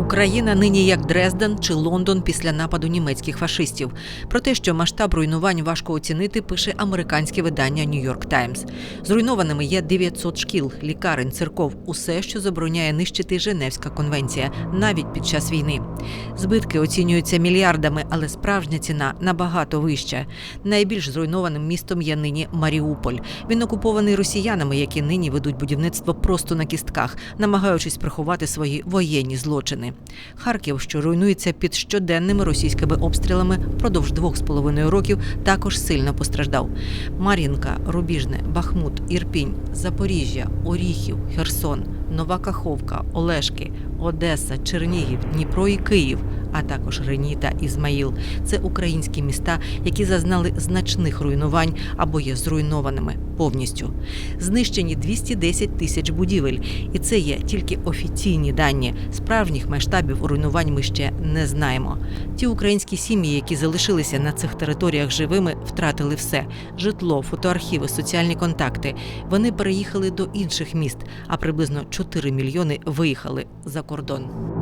Україна нині як Дрезден чи Лондон після нападу німецьких фашистів. Про те, що масштаб руйнувань важко оцінити, пише американське видання Нью-Йорк Таймс. Зруйнованими є 900 шкіл, лікарень, церков, усе, що забороняє нищити Женевська конвенція, навіть під час війни. Збитки оцінюються мільярдами, але справжня ціна набагато вища. Найбільш зруйнованим містом є нині Маріуполь. Він окупований росіянами, які нині ведуть будівництво просто на кістках, намагаючись приховати свої воєнні злочини. Харків, що руйнується під щоденними російськими обстрілами впродовж двох з половиною років, також сильно постраждав. Мар'їнка, Рубіжне, Бахмут, Ірпінь, Запоріжжя, Оріхів, Херсон, Нова Каховка, Олешки, Одеса, Чернігів, Дніпро і Київ, а також Рені та Ізмаїл. Це українські міста, які зазнали значних руйнувань або є зруйнованими повністю. Знищені 210 тисяч будівель, і це є тільки офіційні дані. Справжніх масштабів руйнувань ми ще не знаємо. Ті українські сім'ї, які залишилися на цих територіях живими, втратили все: житло, фотоархіви, соціальні контакти. Вони переїхали до інших міст, а приблизно 4 мільйони виїхали за кордон.